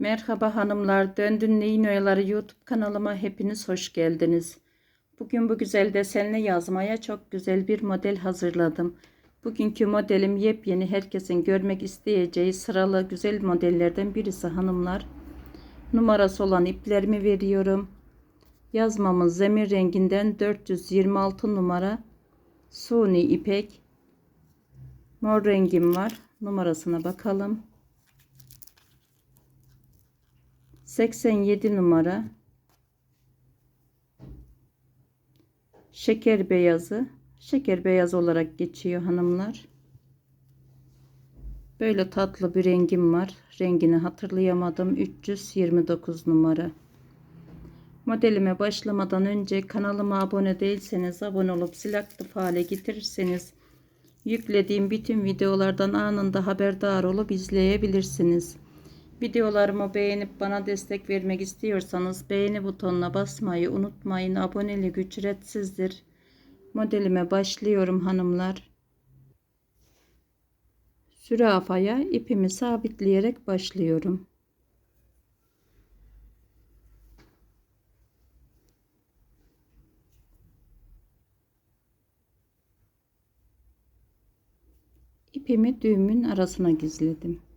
Merhaba hanımlar, Döndün Neyin Oyaları YouTube kanalıma hepiniz hoş geldiniz. Bugün bu güzel desenli yazmaya çok güzel bir model hazırladım. Bugünkü modelim yepyeni herkesin görmek isteyeceği sıralı güzel modellerden birisi hanımlar. Numarası olan iplerimi veriyorum. Yazmamın zemin renginden 426 numara suni ipek. Mor rengim var. Numarasına bakalım. 87 numara. Şeker beyazı. Şeker beyaz olarak geçiyor hanımlar. Böyle tatlı bir rengim var. Rengini hatırlayamadım. 329 numara. Modelime başlamadan önce kanalıma abone değilseniz abone olup zil aktif hale getirirseniz yüklediğim bütün videolardan anında haberdar olup izleyebilirsiniz. Videolarımı beğenip bana destek vermek istiyorsanız beğeni butonuna basmayı unutmayın. Abonelik ücretsizdir. Modelime başlıyorum hanımlar. Zürafaya ipimi sabitleyerek başlıyorum. İpimi düğümün arasına gizledim.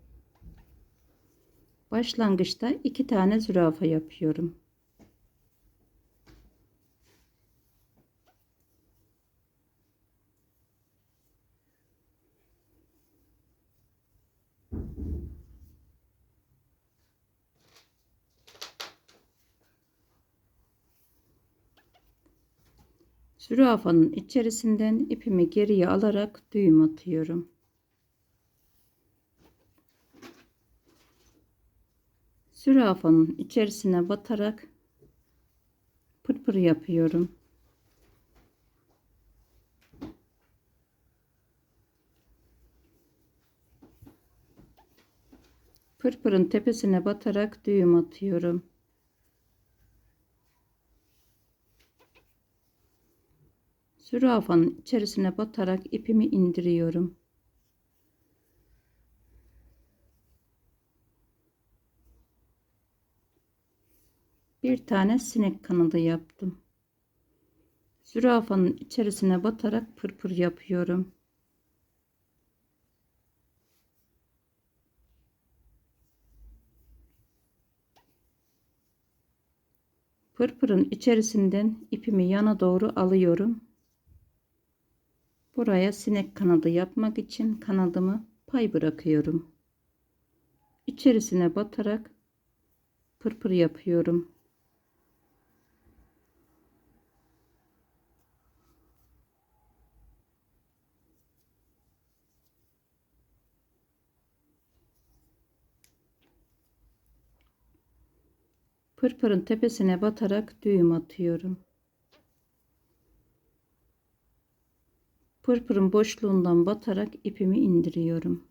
Başlangıçta iki tane zürafa yapıyorum. Zürafanın içerisinden ipimi geriye alarak düğüm atıyorum. Zürafanın içerisine batarak pırpır yapıyorum. Pırpırın tepesine batarak düğüm atıyorum. Zürafanın içerisine batarak ipimi indiriyorum. Bir tane sinek kanadı yaptım. Zürafanın içerisine batarak pırpır yapıyorum. Pırpırın içerisinden ipimi yana doğru alıyorum. Buraya sinek kanadı yapmak için kanadımı pay bırakıyorum. İçerisine batarak pırpır yapıyorum. Pırpırın tepesine batarak düğüm atıyorum. Pırpırın boşluğundan batarak ipimi indiriyorum.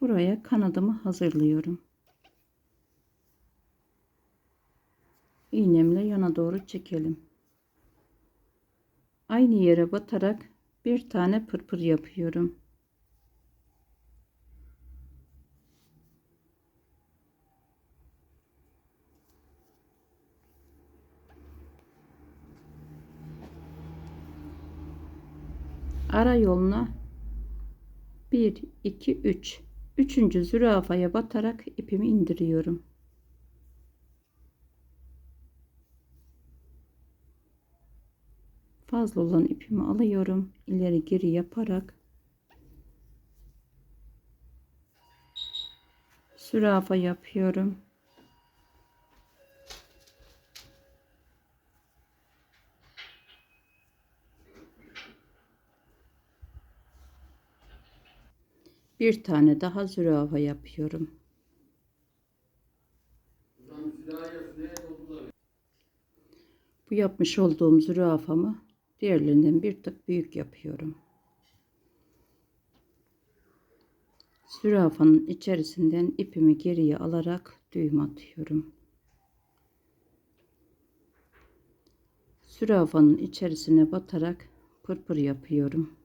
Buraya kanadımı hazırlıyorum. İğnemle yana doğru çekelim. Aynı yere batarak bir tane pırpır yapıyorum. Ara yoluna 1 2 3 üçüncü zürafaya batarak ipimi indiriyorum. Fazla olan ipimi alıyorum. İleri geri yaparak zürafa yapıyorum bir tane daha zürafa yapıyorum. Bu yapmış olduğum zürafamı diğerlerinden bir tık büyük yapıyorum. Zürafanın içerisinden ipimi geriye alarak düğüm atıyorum. Zürafanın içerisine batarak pırpır yapıyorum.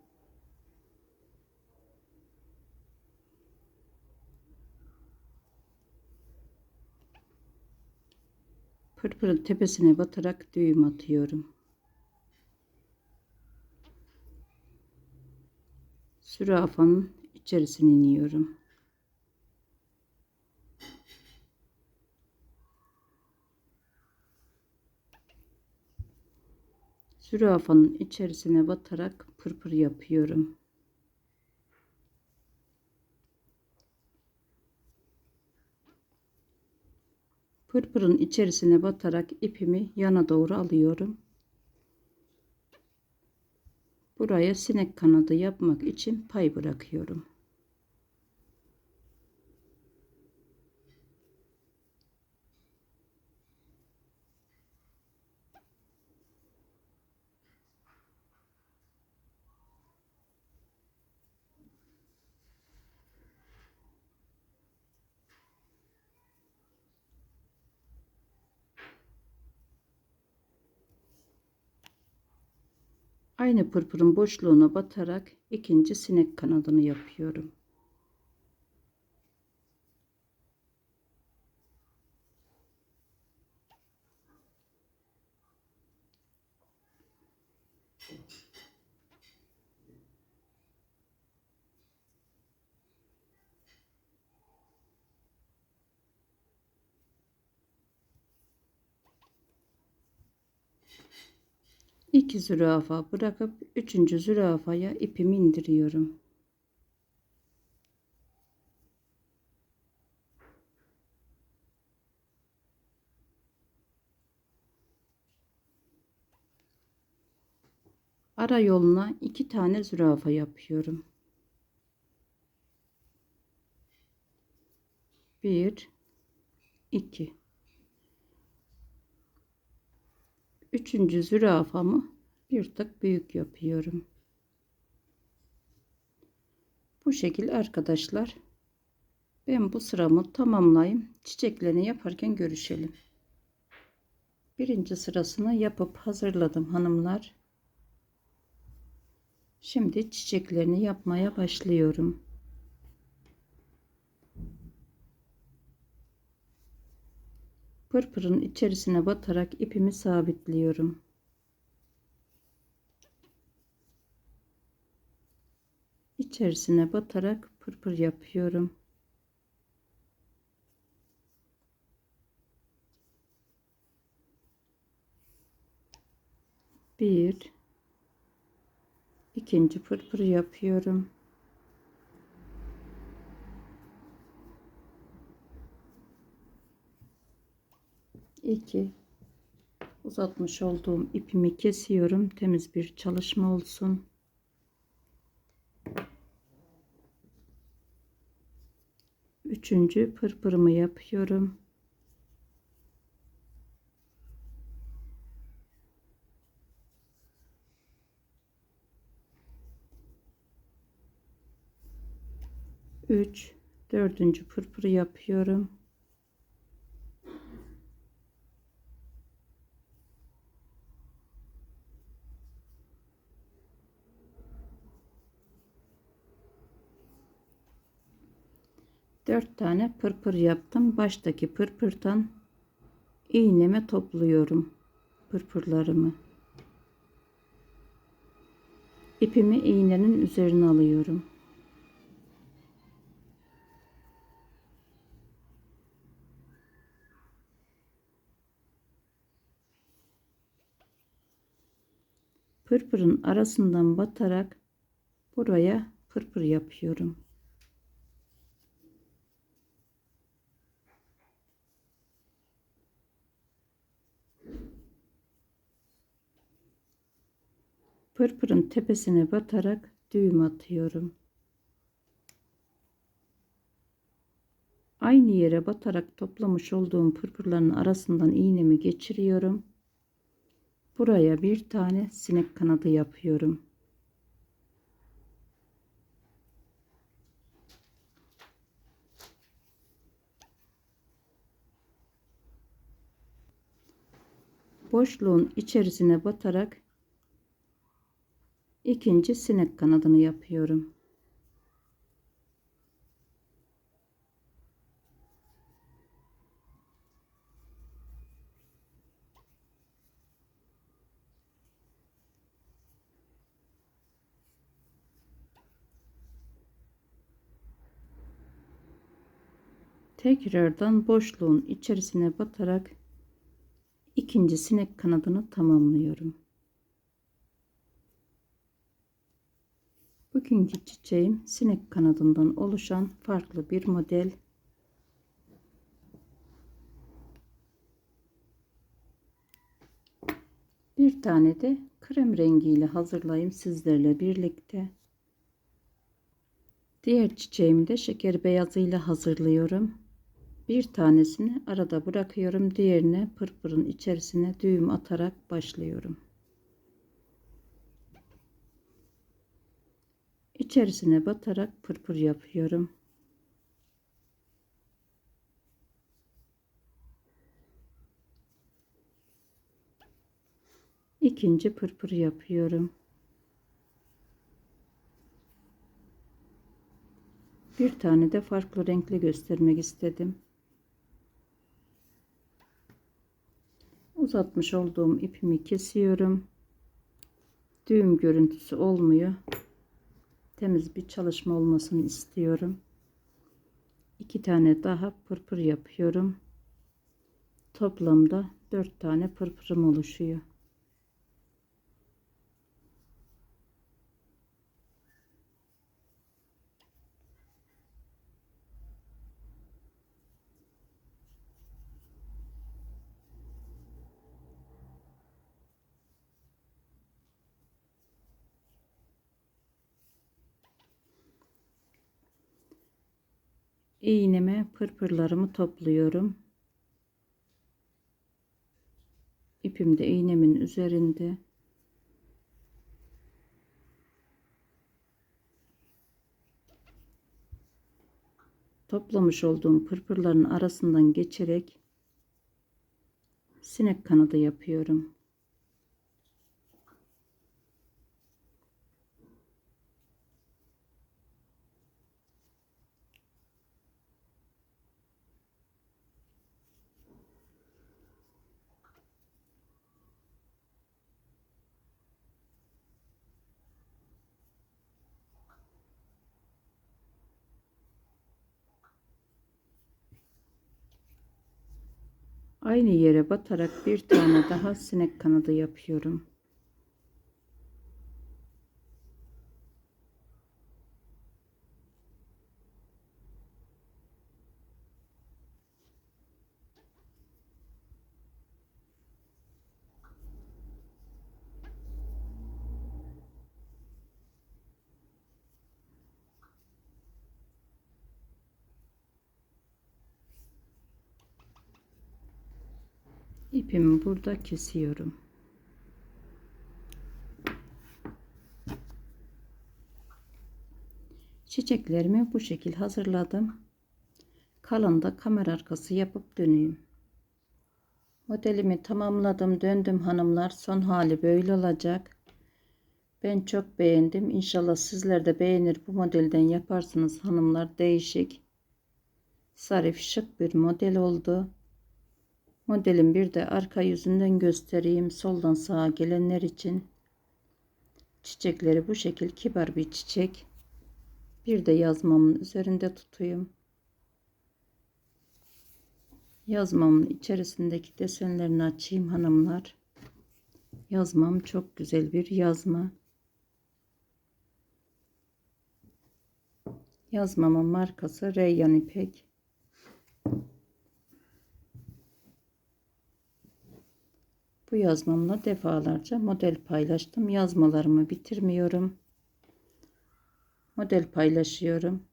Pırpırın tepesine batarak düğüm atıyorum. Zürafanın içerisine iniyorum. Zürafanın içerisine batarak pırpır yapıyorum. Pırpırın içerisine batarak ipimi yana doğru alıyorum. Buraya sinek kanadı yapmak için pay bırakıyorum. Aynı pırpırın boşluğuna batarak ikinci sinek kanadını yapıyorum. İki zürafa bırakıp üçüncü zürafaya ipimi indiriyorum. Ara yoluna iki tane zürafa yapıyorum. Bir, iki. Üçüncü zürafamı bir tık büyük yapıyorum. Bu şekil arkadaşlar. Ben bu sıramı tamamlayayım. Çiçeklerini yaparken görüşelim. Birinci sırasını yapıp hazırladım hanımlar. Şimdi çiçeklerini yapmaya başlıyorum. Pırpırın içerisine batarak ipimi sabitliyorum. İçerisine batarak pırpır yapıyorum. Bir ikinci pırpır yapıyorum. 2 uzatmış olduğum ipimi kesiyorum. Temiz bir çalışma olsun. Üçüncü pırpırımı yapıyorum. Üç. Dördüncü pırpırı yapıyorum Dört tane pırpır yaptım. Baştaki pırpırdan iğneme topluyorum pırpırlarımı. İpimi iğnenin üzerine alıyorum. Pırpırın arasından batarak buraya pırpır yapıyorum. Pırpırın tepesine batarak düğüm atıyorum. Aynı yere batarak toplamış olduğum pırpırların arasından iğnemi geçiriyorum. Buraya bir tane sinek kanadı yapıyorum. Boşluğun içerisine batarak ikinci sinek kanadını yapıyorum. Tekrardan boşluğun içerisine batarak ikinci sinek kanadını tamamlıyorum. Bugünkü çiçeğim sinek kanadından oluşan farklı bir model. Bir tane de krem rengiyle hazırlayayım sizlerle birlikte. Diğer çiçeğimi de şeker beyazıyla hazırlıyorum. Bir tanesini arada bırakıyorum. Diğerine pırpırın içerisine düğüm atarak başlıyorum. İçerisine batarak pırpır yapıyorum. İkinci pırpır yapıyorum. Bir tane de farklı renkli göstermek istedim. Uzatmış olduğum ipimi kesiyorum. Düğüm görüntüsü olmuyor. Temiz bir çalışma olmasını istiyorum. İki tane daha pırpır yapıyorum. Toplamda dört tane pırpırım oluşuyor. İğneme pırpırlarımı topluyorum. İpim de iğnemin üzerinde. Toplamış olduğum pırpırların arasından geçerek sinek kanadı yapıyorum. Aynı yere batarak bir tane daha sinek kanadı yapıyorum. İpimi burada kesiyorum. Çiçeklerimi bu şekil hazırladım. Kalan da kamera arkası yapıp döneyim. Modelimi tamamladım döndüm hanımlar. Son hali böyle olacak. Ben çok beğendim. İnşallah sizler de beğenir bu modelden yaparsınız hanımlar. Değişik. Sarif şık bir model oldu. Modelin bir de arka yüzünden göstereyim. Soldan sağa gelenler için. Çiçekleri bu şekil kibar bir çiçek. Bir de yazmamın üzerinde tutayım. Yazmamın içerisindeki desenlerini açayım hanımlar. Yazmam çok güzel bir yazma. Yazmamın markası Reyyan İpek. Bu yazmamla defalarca model paylaştım. Yazmalarımı bitirmiyorum. Model paylaşıyorum.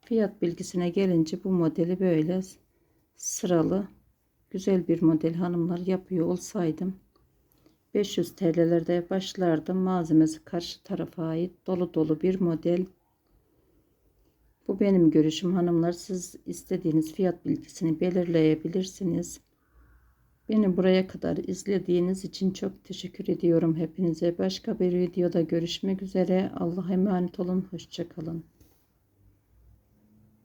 Fiyat bilgisine gelince bu modeli böyle sıralı güzel bir model hanımlar yapıyor olsaydım 500 TL'lerde başlardım. Malzemesi karşı tarafa ait dolu dolu bir model. Bu benim görüşüm hanımlar. Siz istediğiniz fiyat bilgisini belirleyebilirsiniz. Beni buraya kadar izlediğiniz için çok teşekkür ediyorum hepinize. Başka bir videoda görüşmek üzere. Allah'a emanet olun. Hoşçakalın.